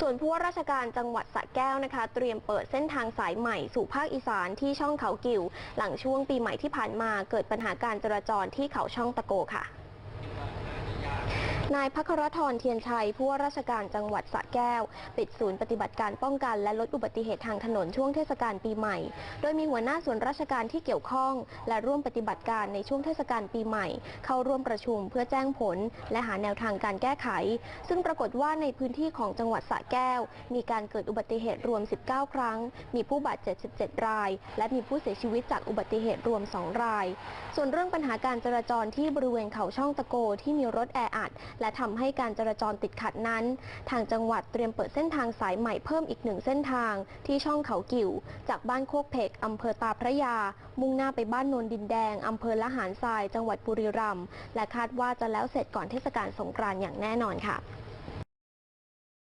ส่วนผู้ว่าราชการจังหวัดสระแก้วนะคะ เตรียมเปิดเส้นทางสายใหม่สู่ภาคอีสานที่ช่องเขากิว หลังช่วงปีใหม่ที่ผ่านมาเกิดปัญหาการจราจรที่เขาช่องตะโกค่ะ นายพัครทรเทียนชัยผู้ว่าราชการจังหวัดสระแก้ว ปิดศูนย์ปฏิบัติการป้องกันและลดอุบัติเหตุทางถนนช่วงเทศกาลปีใหม่ โดยมีหัวหน้าส่วนราชการที่เกี่ยวข้อง และร่วมปฏิบัติการในช่วงเทศกาลปีใหม่ เข้าร่วมประชุมเพื่อแจ้งผล และหาแนวทางการแก้ไข ซึ่งปรากฏว่าในพื้นที่ของจังหวัดสระแก้ว มีการเกิดอุบัติเหตุรวม 19 ครั้ง มีผู้บาดเจ็บ 17 ราย และมีผู้เสียชีวิตจากอุบัติเหตุรวม 2 ราย ส่วนเรื่องปัญหาการจราจรที่บริเวณเขาช่องตะโกที่มีรถแออัดและทำให้การจราจรติดขัดนั้น ทางจังหวัดเตรียมเปิดเส้นทางสายใหม่เพิ่มอีกหนึ่งเส้นทางที่ช่องเขากิ่ว จากบ้านโคกเพกอำเภอตาพระยา มุ่งหน้าไปบ้านนนดินแดงอำเภอละหารทราย จังหวัดบุรีรัมย์และคาดว่าจะแล้วเสร็จก่อนเทศกาลสงกรานต์อย่างแน่นอนค่ะ